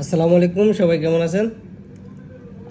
আসসালামু আলাইকুম, সবাই কেমন আছেন?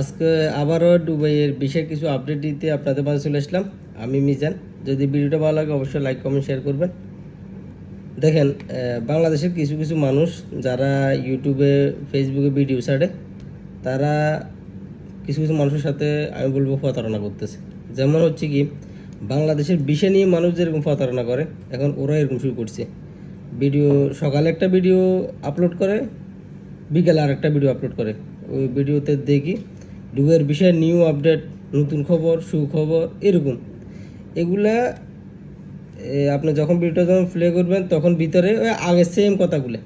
আজকে আবারও দুবাইয়ের বিশেষ কিছু আপডেট দিতে আপনাদের মাঝে চলে আসলাম। আমি মিজান। যদি ভিডিওটা ভালো লাগে, অবশ্যই লাইক কমেন্ট শেয়ার করবেন। দেখেন বাংলাদেশের কিছু কিছু মানুষ যারা ইউটিউবে ফেসবুকে ভিডিও ছাড়ে, তারা কিছু কিছু মানুষের সাথে, আমি বলব প্রতারণা করতেছে। যেমন হচ্ছে কি, বাংলাদেশের বিষয় নিয়ে মানুষ যেরকম প্রতারণা করে, এখন ওরা এরকম শুরু করছে। ভিডিও সকালে একটা ভিডিও আপলোড করে বিকেলে আর একটা ভিডিও আপলোড করে। ওই ভিডিওতে দেখি ডুবের বিষয়ে নিউ আপডেট নতুন খবর, সুখবর, এরকম। এগুলা আপনি যখন ভিডিওটা যখন প্লে করবেন, তখন ভিতরে ওই আগে সেম কথাগুলো।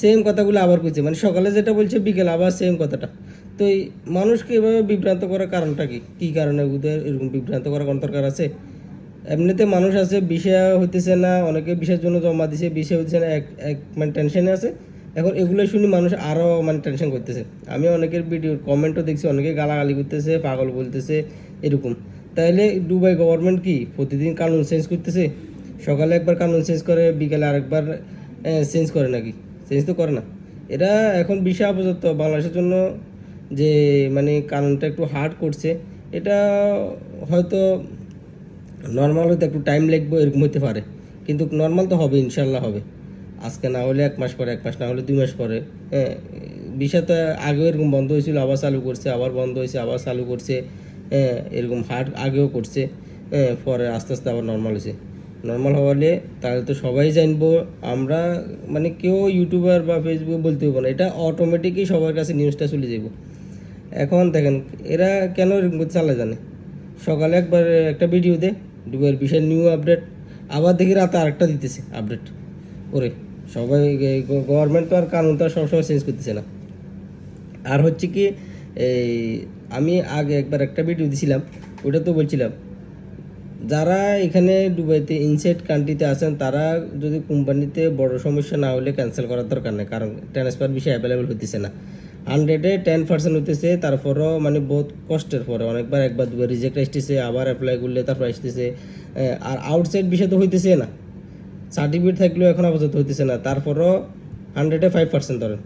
সেম কথাগুলো আবার কইছে মানে সকালে যেটা বলছে, বিকেল আবার সেম কথাটা। তো এই মানুষকে এভাবে বিভ্রান্ত করার কারণটা কি? কী কারণে ওদের এরকম বিভ্রান্ত করার কোনো দরকার আছে? এমনিতে মানুষ আছে, বিষয় হইতেছে না, অনেকে বিষয়ের জন্য জমা দিছে, বিষয় হইতেছে না, এক এক মানে টেনশনে আছে। এখন এগুলো শুনে মানুষ আরও মানে টেনশন করতেছে। আমি অনেকের ভিডিওর কমেন্টও দেখছি অনেকে গালাগালি করতেছে, পাগল বলতেছে, এরকম। তাহলে দুবাই গভর্নমেন্ট কি প্রতিদিন কানুন চেঞ্জ করতেছে? সকালে একবার কানুন চেঞ্জ করে, বিকালে আরেকবার চেঞ্জ করে নাকি? চেঞ্জ তো করে না। এটা এখন বিষয় আপাতত বাংলাদেশের জন্য যে মানে কানুনটা একটু হার্ড করছে, এটা হয়তো নর্মাল হয়তো একটু টাইম লাগবে, এরকম হতে পারে। কিন্তু নর্মাল তো হবে, ইনশাল্লাহ হবে। আজকে না হলে এক মাস পরে, এক মাস না হলে দুই মাস পরে হ্যাঁ বিষয় তো আগেও এরকম বন্ধ হয়েছিল, আবার চালু করছে, আবার বন্ধ হয়েছে, আবার চালু করছে হ্যাঁ এরকম হাট আগেও করছে হ্যাঁ পরে আস্তে আস্তে আবার নর্মাল হয়েছে। নর্মাল হওয়ালে তাহলে তো সবাই জানব, আমরা মানে কেউ ইউটিউবার বা ফেসবুকে বলতে হব না, এটা অটোমেটিকই সবার কাছে নিউজটা চলে যাব এখন দেখেন, এরা কেন এরকম চালা জানে? সকালে একবার একটা ভিডিও দে ডুবের বিষয় নিউ আপডেট আবার দেখি রাতে আরেকটা দিতেছে আপডেট ওরে সবাই গভর্নমেন্ট তো আর কানুন তো সবসময় চেঞ্জ করতেছে না। আর হচ্ছে কি, এই আমি আগে একবার একটা ভিডিও দিছিলাম, ওটা তো বলছিলাম, যারা এখানে দুবাইতে ইনসাইড কান্ট্রিতে আছেন, তারা যদি কোম্পানিতে বড় সমস্যা না হলে ক্যান্সেল করার দরকার নেই, কারণ ট্রান্সফার বিষয় অ্যাভেলেবেল হইতেছে না। হান্ড্রেডে টেন পার্সেন্ট হতেছে তারপরও মানে বহুত কষ্টের পরে, অনেকবার একবার দুবার রিজেক্ট আসতেছে, আবার অ্যাপ্লাই করলে তারপর আসতেছে আর আউটসাইড বিষয় তো হইতেছে না। সার্টিফিকেট থাকলেও এখন আপাতত হইতেছে না। তারপরও হান্ড্রেডে ফাইভ পার্সেন্ট ধরেন।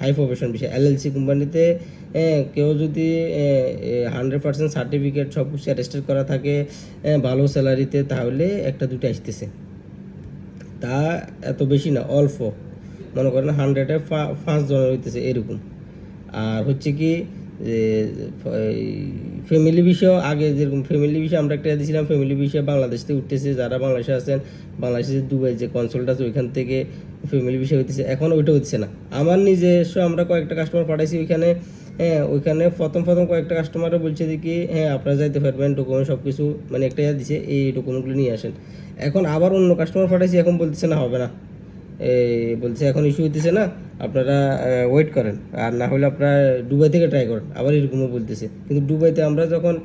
হাই প্রফেশন বিষয়। এলএলসি কোম্পানিতে কেউ যদি হান্ড্রেড পার্সেন্ট সার্টিফিকেট সব কিছু অ্যাটেস্টেড করা থাকে ভালো স্যালারিতে, তাহলে একটা দুটো আসতেছে। তা এত বেশি না, অল্প। মনে করেন হান্ড্রেডে পাঁচ জনের হইতেছে এরকম। আর হচ্ছে কি যে ফ্যামিলি বিষয় আগে যেরকম ফ্যামিলি বিষয় আমরা একটা দিয়েছিলাম ফ্যামিলি বিষয়ে বাংলাদেশ থেকে উঠতেছে, যারা বাংলাদেশে আছেন, বাংলাদেশে দুবাই যে কনসোলটা আছে, ওইখান থেকে ফ্যামিলি বিষয় হইতেছে। এখন ওইটা হচ্ছে না। আমার নিজস্ব আমরা কয়েকটা কাস্টমার পাঠাইছি ওইখানে হ্যাঁ ওইখানে প্রথম প্রথম কয়েকটা কাস্টমারও বলছে কি হ্যাঁ আপনারা যাইতে পারবেন ডকুমেন্ট সব কিছু মানে একটা দিছে, এই ডকুমেন্টগুলো নিয়ে আসেন। এখন আবার অন্য কাস্টমার পাঠাইছি, এখন বলতেছে না, হবে না। বলছে, এখন ইস্যু হইতেছে না, আপনারা ওয়েট করেন। আর না হলে আপনারা দুবাই থেকে ট্রাই করেন। আবার এরকমও বলতেছে। কিন্তু দুবাইতে আমরা যখন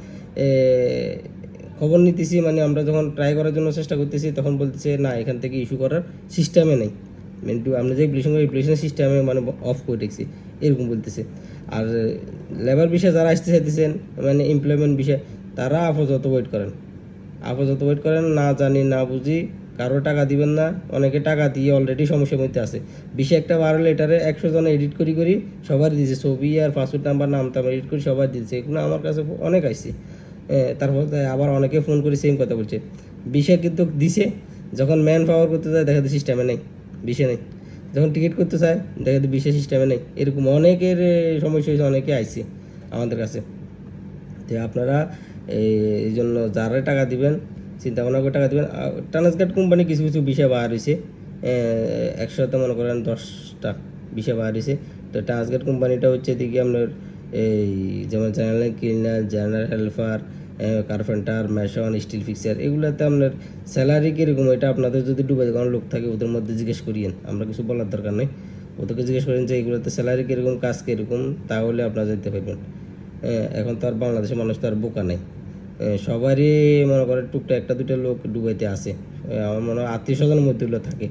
খবর নিতেছি মানে আমরা যখন ট্রাই করার জন্য চেষ্টা করতেছি, তখন বলতেছে, না, এখান থেকে ইস্যু করার সিস্টেমে নেই। মানে দু- আমরা যে অ্যাপ্লিকেশন করি অ্যাপ্লিকেশনের সিস্টেমে মানে অফ করে রেখেছি। এরকম বলতেছে। আর লেবার বিষয়ে যারা আসতে চাইতেছেন মানে এমপ্লয়মেন্ট বিষয়ে, তারা আপাতত ওয়েট করেন। আপাতত ওয়েট করেন, না জানি, না বুঝি। কারও টাকা দিবেন না, অনেকে টাকা দিয়ে অলরেডি সমস্যার মধ্যে আছে। বিশে একটা বারো লেটারে একশো জন এডিট করি করি সবার দিয়েছে, ছবি আর পাসওয়ার্ড নাম্বার নাম টাম এডিট করি সবার দিয়েছে, এগুলো আমার কাছে অনেক আসছে তারপর আবার অনেকে ফোন করে সেম কথা বলছে। বিশে কিন্তু দিছে, যখন ম্যান পাওয়ার করতে চায় দেখা যায় সিস্টেমে নেই, বিশে নেই। যখন টিকিট করতে চায় দেখা যায় বিশে সিস্টেমে নেই। এরকম অনেকের সমস্যা হয়েছে, অনেকে আইছে আমাদের কাছে। তো আপনারা এই জন্য যারা টাকা দিবেন চিন্তা ভাবনা করে টাকা দিবেন। ট্রান্সগার্ড কোম্পানি কিছু কিছু বিষয় বার হয়েছে একসাথে মনে করেন দশটা বিষয় বার হয়েছে তো ট্রান্সগার্ড কোম্পানিটা হচ্ছে দিকে আপনার এই যেমন general cleaner general helper carpenter mason steel fixer এগুলোতে আপনার স্যালারি কীরকম? এটা আপনাদের যদি ডুবে যায় কারণ লোক থাকে, ওদের মধ্যে জিজ্ঞেস করিয়েন। আমরা কিছু বলার দরকার নেই। ওদেরকে জিজ্ঞেস করেন যে এগুলোতে স্যালারি কীরকম, কাজ কীরকম, তাহলে আপনারা যেতে পারবেন। এখন তো আর বাংলাদেশের মানুষ তো আর বোকা নেই। সবারই মনে করে টুকটা একটা দুটো লোক ডুবাইতে আসে। আমার মনে হয় আত্মীয় স্বজনের মধ্যেগুলো থাকে।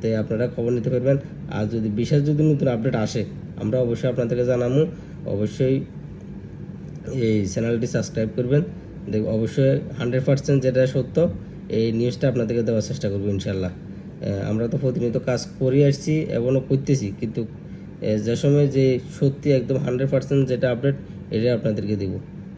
তাই আপনারা খবর নিতে পারবেন। আর যদি বিশেষ যদি নতুন আপডেট আসে, আমরা অবশ্যই আপনাদেরকে জানাব। অবশ্যই এই চ্যানেলটি সাবস্ক্রাইব করবেন। দেখ, অবশ্যই হান্ড্রেড পার্সেন্ট যেটা সত্য, এই নিউজটা আপনাদেরকে দেওয়ার চেষ্টা করব ইনশাল্লাহ। আমরা তো প্রতিনিয়ত কাজ করে আসছি এখনও করতেছি। কিন্তু যে সময় যে সত্যি একদম হান্ড্রেড পার্সেন্ট যেটা আপডেট এটা আপনাদেরকে দিব।